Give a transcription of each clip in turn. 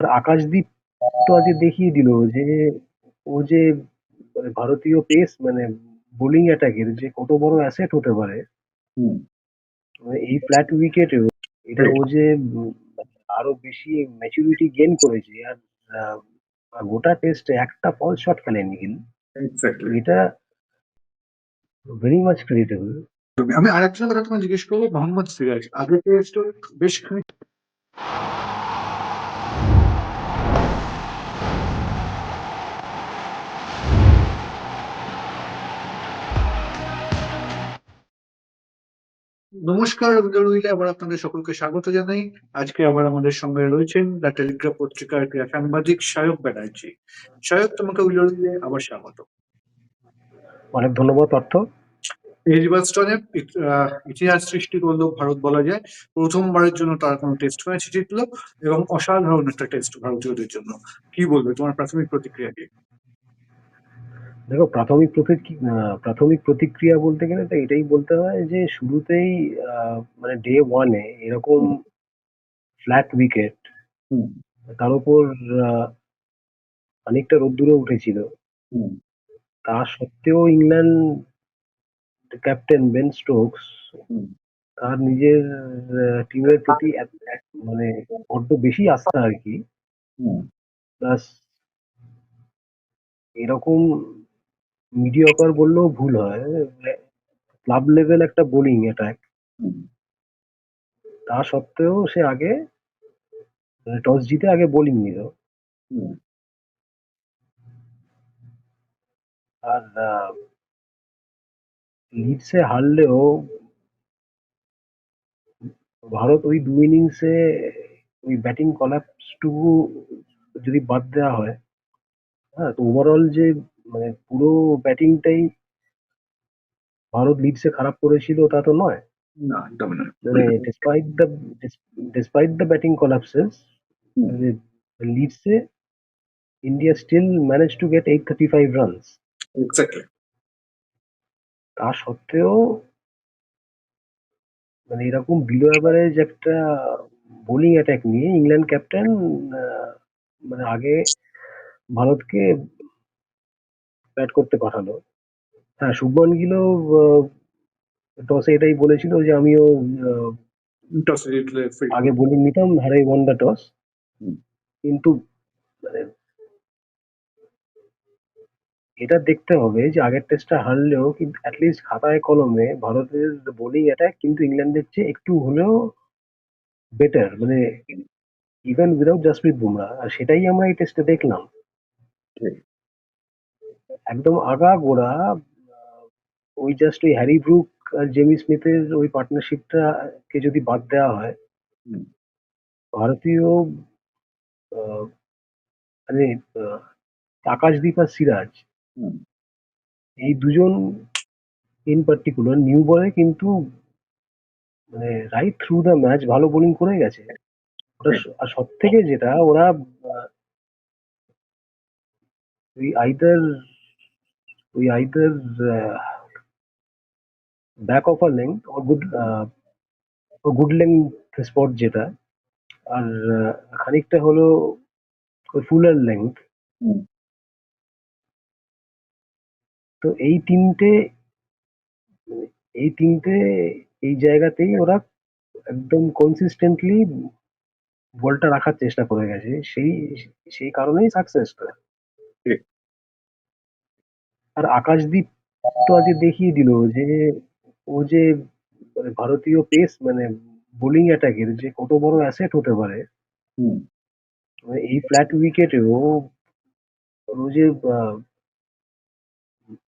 আর আকাশদীপ তো আজকে দেখিয়ে দিল যে ও যে মানে ভারতীয় পেস মানে বোলিং অ্যাটাকের যে কত বড় অ্যাসেট হতে পারে মানে এই ফ্ল্যাট উইকেটেও এটা ও যে আরও বেশি ম্যাচুরিটি গেইন করেছে আর আহ, গোটা টেস্টে একটা ফল শট খেলেনি কিন্তু। এক্স্যাক্টলি এটা ভেরি মাচ ক্রেডিটেবল আমি আরেকটা কথা তোমায় জিজ্ঞেস করব মোহাম্মদ সিরাজ আগে টেস্ট বেশ খানিক নমস্কার রবীন্দ্র আবার আপনাদের সকলকে স্বাগত জানাই। আজকে আবার আমাদের সঙ্গে রয়েছেন দ্য টেলিগ্রাফ পত্রিকার ক্রীড়া সাংবাদিক সায়ক ব্যানার্জি। সায়ক তোমাকে উইলরুলে আবার স্বাগত। অনেক ধন্যবাদ অর্থ। এই নির্বাচনে ইতিহাস সৃষ্টি করল ভারত বলা যায় প্রথমবারের জন্য তারা কোনো টেস্ট ম্যাচ জিতলো এবং অসাধারণ একটা টেস্ট ভারতীয়দের জন্য। কি বলবে তোমার প্রাথমিক প্রতিক্রিয়া কি? দেখো প্রাথমিক প্রাথমিক প্রতিক্রিয়া বলতে গেলে তো এটাই বলতে হয় যে শুরুতেই আহ, মানে ডে ওয়ানে এরকম ফ্ল্যাট উইকেট তার উপর আহ, অনেকটা রোদ্দুরে উঠেছিল। তা সত্ত্বেও ইংল্যান্ড ক্যাপ্টেন বেন স্টোকস তার নিজের টিমের প্রতি মানে বড্ড বেশি আস্থা আর কি। প্লাস এরকম মিডিয়কার বললেও ভুল হয়। ক্লাব লেভেল একটা বোলিং অ্যাটাক তা সত্ত্বেও সে আগে টস জিতে আগে বোলিং নিল। আর লিডসে হারলেও ভারত ওই দু ইনিংসে ওই ব্যাটিং কলাপসটুকু যদি বাদ দেওয়া হয় হ্যাঁ তো ওভারঅল যে মানে পুরো ব্যাটিংটাই ভারত লিডসে খারাপ করেছিল তা তো নয়। না একদম না মানে despite the despite the batting collapses লিডসে India still manage to get eight thirty five runs exactly তা সত্ত্বেও মানে এরকম বিলো অ্যাভারেজ একটা বোলিং অ্যাটাক নিয়ে ইংল্যান্ড ক্যাপ্টেন মানে আগে ভারতকে ব্যাট করতে পাঠালো হ্যাঁ শুভমান গিলও টসে এটাই বলেছিল যে আমিও। আগে বোলিং নিতাম হারাই ওয়ান দ্য টস কিন্তু মানে এটা দেখতে হবে যে আগের টেস্টটা হারলেও কিন্তু অ্যাটলিস্ট খাতায় কলমে ভারতের বোলিং অ্যাটাক কিন্তু ইংল্যান্ডের চেয়ে একটু হলেও বেটার মানে ইভেন উইদাউট জাসপ্রীত বুমরা আর সেটাই আমরা এই টেস্টে দেখলাম। একদম আগা গোড়া ওই জাস্ট ওই হ্যারি ব্রুক আর জেমি স্মিথের ওই পার্টনারশিপটা কে যদি বাদ দেওয়া হয়। ভারতীয় আহ, মানে আহ, আকাশদীপ আর সিরাজ এই দুজন ইন পার্টিকুলার নিউ বলে কিন্তু মানে রাইট থ্রু দ্য ম্যাচ ভালো বোলিং করে গেছে। ওটা আর সব থেকে যেটা ওরা ওই আইদার ওই either back of a length or good good good length spot যেটা আর আহ, খানিকটা হলো ওই ফুলার হুম। তো এই তিনটে এই তিনটে এই জায়গাতেই ওরা একদম কনসিস্টেন্টলি বলটা রাখার চেষ্টা করে গেছে। সেই সেই কারণেই সাকসেসটা। আর আকাশদীপ তো আজকে দেখিয়ে দিল যে ও যে মানে ভারতীয় পেস মানে বোলিং অ্যাটাকের যে কত বড় অ্যাসেট হতে পারে হুম। মানে এই ফ্ল্যাট উইকেটে ও যে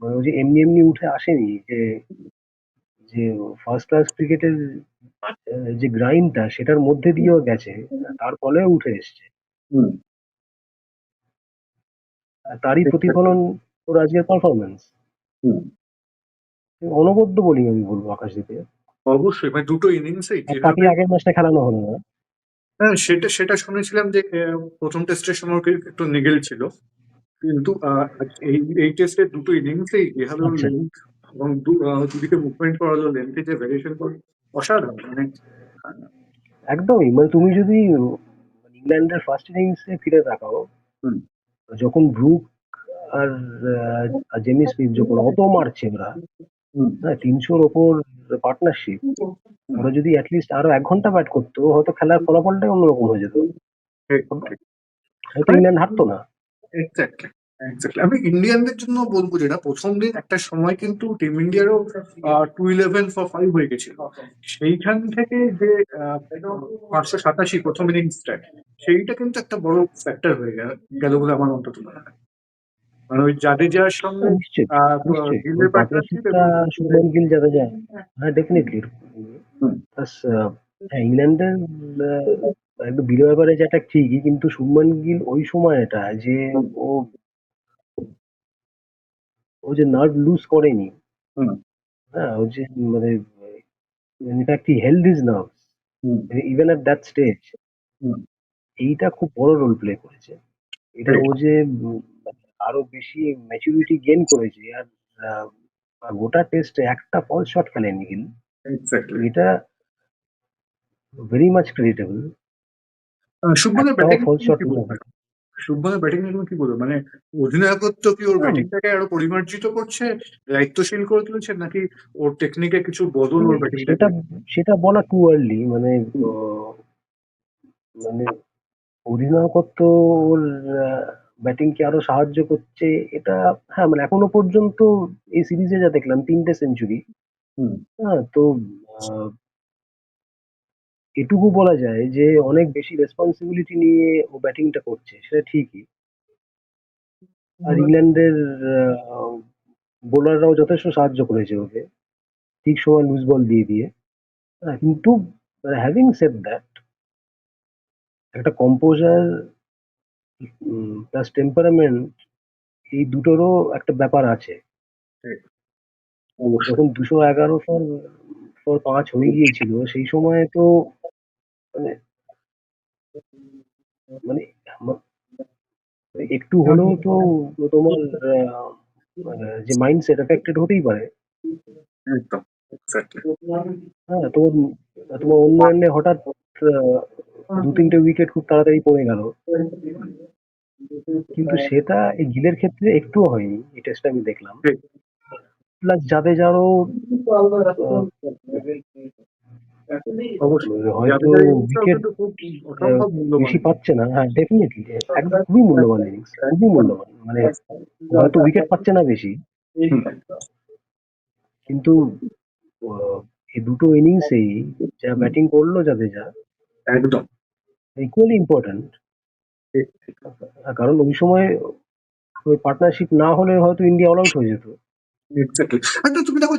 মানে ও যে এমনি এমনি উঠে আসেনি যে যে ফার্স্ট ক্লাস ক্রিকেটের যে গ্রাইন্ডটা সেটার মধ্যে দিয়েও গেছে তার ফলেও উঠে এসছে। তারই প্রতিফলন ওর আজকের পারফরমেন্স হুম। অনবদ্য বোলিং আমি বলব আকাশদীপে অবশ্যই মানে দুটো ইনিংসেই তাকে আগের ম্যাচটা খেলানো হলো না। হ্যাঁ সেটা সেটা শুনেছিলাম যে প্রথম টেস্টের সময় একটু নেগেল ছিল। কিন্তু এই এই টেস্টের দুটো ইনিংসেই আচ্ছা। লেন্থ এবং দু- আহ, দুদিকে মুভমেন্ট করালো লেন্থে যে ভ্যারিয়েশন করে অসাধারণ মানে একদমই মানে তুমি যদি ইংল্যান্ডের ফার্স্ট ইনিংসে ফিরে তাকাও। যখন ব্রুক আর জেমি স্মিথ যখন অত মারছে ওরা হ্যাঁ তিনশোর ওপর পার্টনারশিপ ওরা যদি অ্যাটলিস্ট আরও এক ঘণ্টা ব্যাট করতো হয়তো খেলার ফলাফলটাই অন্যরকম হয়ে যেত। হয়তো ইংল্যান্ড হারতো না। এক্স্যাক্টলি এক্স্যাক্টলি আমি ইন্ডিয়ানদের জন্য বলব যেটা প্রথম দিন একটা সময় কিন্তু টিম ইন্ডিয়ারও টু ইলেভেন ফর ফাইভ হয়ে গেছিল। সেইখান থেকে যে পাঁচশো সাতাশি প্রথম ইনিংসটা সেইটা কিন্তু একটা বড় ফ্যাক্টর হয়ে গেল গেল বলে আমার অন্তত মনে হয়। মানে ওই সঙ্গে গিলের গিল হ্যাঁ ডেফিনেটলি প্লাস হ্যাঁ ইংল্যান্ডের বিলো এভারেজ ঠিকই কিন্তু শুভমান গিল ওই সময়টা যে ও ও যে নার্ভ লুজ করেনি। হ্যাঁ ও যে মানে in fact he held his nerve even that stage. এইটা খুব বড় রোল প্লে করেছে। এটা ও যে আরও বেশি ম্যাচুরিটি গেইন করেছে। আর গোটা টেস্টে একটা ফল শট খেলেনি এক্স্যাক্টলি এটা ভেরি মাচ ক্রেডিটেবল শুভমানের ব্যাটিং নেই। বলবে? শুভমানের ব্যাটিং নিয়ে কি বলব? মানে অধিনায়কত্ব কি ওর। ব্যাটিংটাকে আরও পরিমার্জিত করছে? দায়িত্বশীল করে তুলেছে? নাকি ওর টেকনিকে কিছু বদল ওর ব্যাটিংটা সেটা সেটা বলা টু আর্লি মানে মানে অধিনায়কত্ব ওর ব্যাটিং কে আরও সাহায্য করছে এটা হ্যাঁ মানে এখনও পর্যন্ত এই সিরিজে যা দেখলাম তিনটে সেঞ্চুরি। হ্যাঁ তো এটুকু বলা যায় যে অনেক বেশি রেসপন্সিবিলিটি নিয়ে ও ব্যাটিংটা করছে সেটা ঠিকই। আর ইংল্যান্ডের বোলাররাও যথেষ্ট সাহায্য করেছে ওকে। ঠিক সময় লুজ বল দিয়ে দিয়ে। হ্যাঁ, কিন্তু হ্যাভিং সেড দ্যাট একটা কম্পোজার প্লাস টেম্পারামেন্ট এই দুটোরও একটা ব্যাপার আছে। যখন দুশো এগারো ফর ফর পাঁচ হয়ে গিয়েছিল সেই সময় তো মানে মানে একটু হলেও তো তোমার আহ, যে মাইন্ডসেট এফেক্টেড হতেই পারে। হ্যাঁ তোমার তোমার অন্য হঠাৎ দু তিনটে উইকেট খুব তাড়াতাড়ি পড়ে গেল। কিন্তু সেটা এই গিলের ক্ষেত্রে একটুও হয়নি এই টেস্টটা আমি দেখলাম। প্লাস জাদেজারও অবশ্যই। হয়তো উইকেট বেশি পাচ্ছে না। হ্যাঁ ডেফিনেটলি একদম খুবই মূল্যবান ইনিংস খুবই মূল্যবান। মানে হয়তো উইকেট পাচ্ছে না বেশি। কিন্তু এই দুটো ইনিংসেই যা ব্যাটিং করল জাদেজা একদম। ইকুয়ালি ইম্পর্ট্যান্ট ঠিক, কারণ ওই সময় ওই পার্টনারশিপ না হলে হয়তো ইন্ডিয়া অল আউট হয়ে যেত। আচ্ছা তুমি দেখো।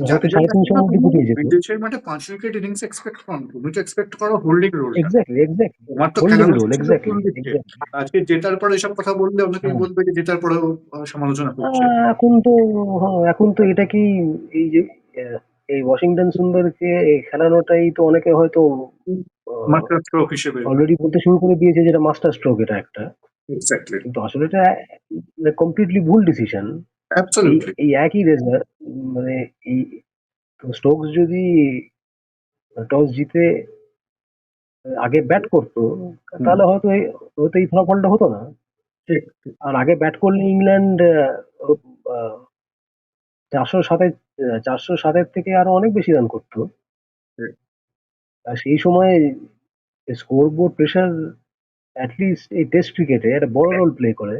বিদেশের মাঠে পাঁচ উইকেট ইনিংস এক্সপেক্ট করো তুমি তো এক্সপেক্ট করো হোল্ডিং রোল এক্স্যাক্টলি এক্স্যাক্টলি তোমার তো হোল্ডিং রোল এক্স্যাক্টলি আজকে জেতার পরে এসব কথা বললে অনেকেই বলবে যে জেতার পরেও আহ, সমালোচনা করছে। এখন তো হ্যাঁ এখন তো এটা কি এই যে এই ওয়াশিংটন সুন্দরকে খেলানোটাই তো অনেকে হয়তো মাস্টার স্ট্রোক হিসেবে। অলরেডি বলতে শুরু করে দিয়েছে যেটা মাস্টার স্ট্রোক এটা একটা। এক্স্যাক্টলি কিন্তু আসলে এটা কমপ্লিটলি ভুল ডিসিশন এই অ্যাবসলিউটলি এই একই রেজার মানে এই স্টোকস যদি টস জিতে আগে ব্যাট করতো তাহলে হয়তো হয়তো এই ফলাফলটা হতো না। ঠিক। আর আগে ব্যাট করলে ইংল্যান্ড চারশো সাতের চারশো সাতের থেকে আরও অনেক বেশি রান করতো। আর সেই সময় score board pressure at least এই টেস্ট ক্রিকেটে একটা বড় রোল প্লে করে।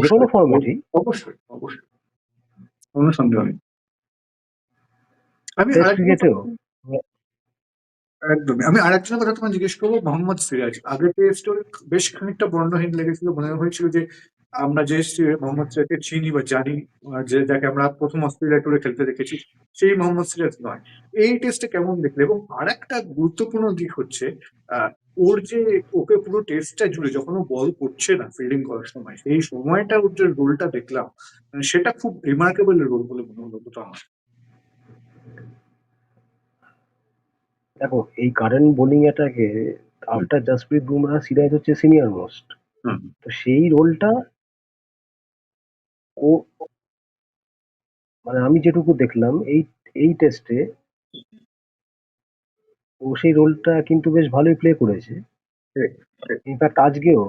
যে কোনো ফর্মেটই অবশ্যই অবশ্যই। কোনো সন্দেহ নেই। আমি টেস্ট ক্রিকেটেও একদমই। আমি আরেকজনের কথা তোমায় জিজ্ঞেস করব মোহাম্মদ সিরাজ। আগে টেস্ট বেশ খানিকটা বর্ণহীন লেগেছিল মনে হয়েছিল যে আমরা যে মোহাম্মদ সিরাজকে চিনি বা জানি যে যাকে আমরা প্রথম অস্ট্রেলিয়া টুরে খেলতে দেখেছি সেই মোহাম্মদ সিরাজ নয়। এই টেস্টে কেমন দেখলে? এবং আর একটা গুরুত্বপূর্ণ দিক হচ্ছে ওর যে ওকে পুরো টেস্টটা জুড়ে যখন ও বল করছে না ফিল্ডিং করার সময় সেই সময়টা ওর যে রোলটা দেখলাম মানে সেটা খুব রিমার্কেবল রোল বলে মনে হলো তো আমার। দেখো এই কারেন্ট বোলিং এটাকে আফটার জাসপ্রীত বুমরা সিরাজ হচ্ছে সিনিয়র মোস্ট। তো সেই রোলটা ও মানে আমি যেটুকু দেখলাম এই এই টেস্টে ও সেই রোলটা কিন্তু বেশ ভালোই প্লে করেছে। ইনফ্যাক্ট আজকেও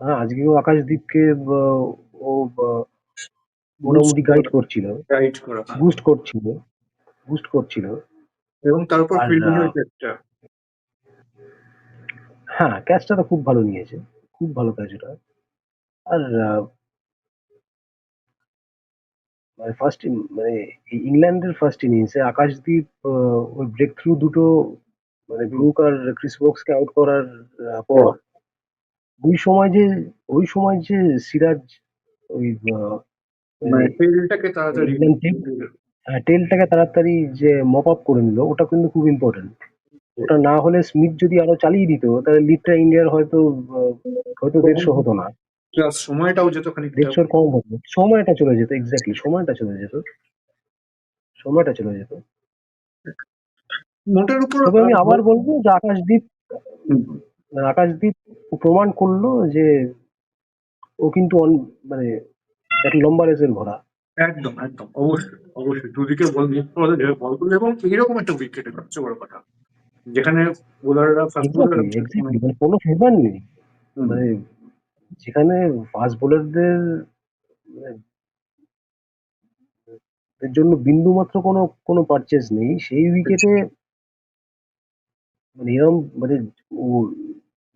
হ্যাঁ আজকেও আকাশদীপকে ও মোটামুটি গাইড করছিল। গাইড করা বুস্ট করছিল। বুস্ট করছিল। এবং তার উপর আর, ফিল্ডিং এর আহ, ক্ষেত্রে হ্যাঁ ক্যাচটা তো খুব ভালো নিয়েছে। খুব ভালো ক্যাচ ওটা। আর ফার্স্ট মানে ইংল্যান্ডের ফার্স্ট ইনিংসে আকাশদীপ ওই ব্রেক থ্রু দুটো মানে ব্রুক আর ক্রিস বক্সকে আউট করার পর ওই সময় যে ওই সময় যে সিরাজ ওই মানে ইংল্যান্ড টিম টেলটাকে তাড়াতাড়ি যে মপ আপ করে নিল ওটা কিন্তু খুব ইম্পর্টেন্ট ওটা না হলে স্মিথ যদি আরও চালিয়ে দিত তাহলে লিডটা ইন্ডিয়ার হয়তো হয়তো দেড়শো হতো না। প্লাস সময়টাও যেত খানিকটা দেড়শোর কম হতো। সময়টা চলে যেত এক্স্যাক্টলি সময়টা চলে যেত। সময়টা চলে যেত। মোটের উপর তবে আমি আবার বলব যে আকাশদীপ হুম, আকাশদীপ প্রমাণ করল যে ও কিন্তু মানে একটা লম্বা রেসের ঘোড়া। একদম একদম অবশ্যই অবশ্যই। দুদিকে বল মিস করে দেবে বল করলে। এবং এইরকম একটা উইকেটে সবচেয়ে বড় কথা যেখানে বোলাররা এক্স্যাক্টলি মানে কোনো ফেভার নেই। মানে যেখানে ফাস্ট বোলারদের এর জন্য বিন্দু মাত্র কোনো কোনো পারচেজ নেই। সেই উইকেটে মানে এরকম মানে ও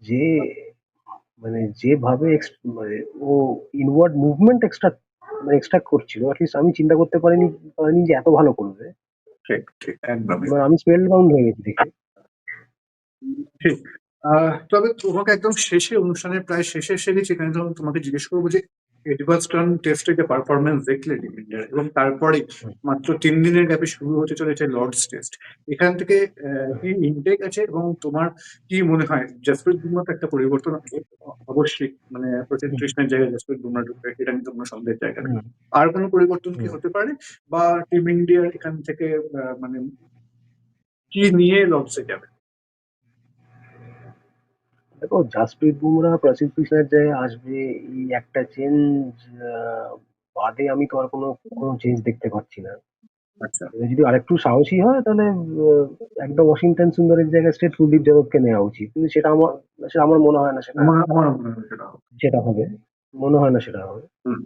যে মানে যেভাবে মানে ও ইনওয়ার্ড মুভমেন্ট এক্সট্রা মানে এক্সট্রাক্ট করছিল অ্যাটলিস্ট আমি চিন্তা করতে পারিনি পারিনি যে এত ভালো করবে। ঠিক মানে আমি স্পেল বাউন্ড হয়ে গেছি দেখে। ঠিক। তবে তোমাকে একদম শেষে অনুষ্ঠানের প্রায় শেষে এসে গেছি এখানে যখন তোমাকে জিজ্ঞেস করব যে এডভার্সটন টেস্টে যে পারফরমেন্স দেখলে ইন্ডিয়ার এবং তারপরে মাত্র তিন দিনের গ্যাপে শুরু হতে চলেছে লর্ডস টেস্ট এখান থেকে কি ইনটেক আছে এবং তোমার কি মনে হয়? জাসপ্রীত বুমরা একটা পরিবর্তন অবশ্যই মানে প্রচুর কৃষ্ণের জায়গায় জাসপ্রীত বুমরা ঢুকবে এটা কিন্তু কোনো সন্দেহের জায়গা আর কোনো পরিবর্তন কি হতে পারে? বা টিম ইন্ডিয়ার এখান থেকে মানে কি নিয়ে লর্ডসে যাবে? দেখো জাসপ্রীত বুমরা প্রসিদ্ধ কৃষ্ণের জায়গায় আসবে এই একটা চেঞ্জ বাদে আমি তো আর কোনো কোনো চেঞ্জ দেখতে পাচ্ছি না। আচ্ছা। যদি আরেকটু সাহসী হয় তাহলে একদম ওয়াশিংটন সুন্দরের জায়গায় স্টেট কুলদীপ যাদবকে নেওয়া উচিত। কিন্তু সেটা আমার সেটা আমার মনে হয় না সেটা। মনে হয় সেটা হবে। মনে হয় না সেটা হবে। হুম।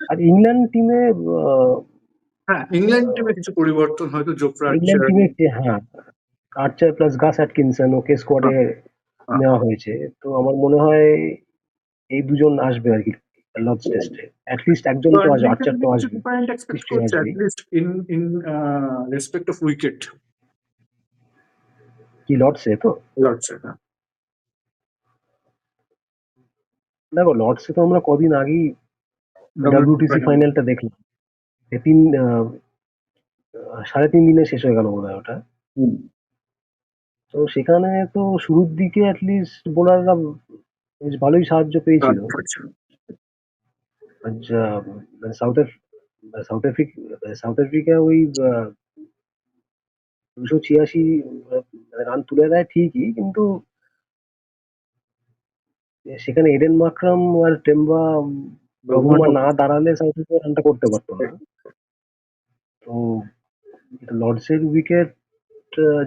আর ইংল্যান্ড টিমে হ্যাঁ ইংল্যান্ড টিমে কিছু পরিবর্তন হয়তো জোফরা ইংল্যান্ড টিমে হ্যাঁ। আর্চার প্লাস গাস অ্যাটকিনসন ওকে স্কোয়াডে। নেওয়া হয়েছে। তো আমার মনে হয় এই দুজন আসবে আর কি লর্ডস টেস্টে অ্যাটলিস্ট একজন তো আসবে আর্চার তো আসবে। In in respect of wicket কি লর্ডসে তো না দেখো লর্ডসে তো আমরা কদিন আগেই ডাব্লিউটিসি ফাইনালটা দেখলাম। তিন সাড়ে তিন দিনে শেষ হয়ে গেল বোধ হয় ওটা। তো সেখানে তো শুরুর দিকে অ্যাটলিস্ট বোলাররা বেশ ভালোই সাহায্য পেয়েছিল। মানে South South Africa South Africa ওই দুশো ছিয়াশি রান তুলে দেয় ঠিকই কিন্তু সেখানে এডেন মাকরাম আর টেম্বা ব্রহ্মা না দাঁড়ালে সাউথ আফ্রিকা রানটা করতে পারতো না। তো লর্ডসের উইকেট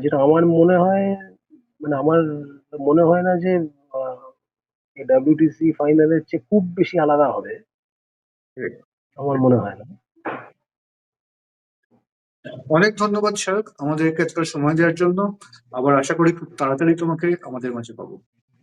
যেটা আমার মনে হয় মানে আমার মনে হয় না যে ডাব্লিউটিসি ফাইনালের চেয়ে খুব বেশি আলাদা হবে। আমার মনে হয় না। অনেক ধন্যবাদ শাহরুখ আমাদের আজকাল সময় দেওয়ার জন্য। আবার আশা করি খুব তাড়াতাড়ি তোমাকে আমাদের মাঝে পাবো।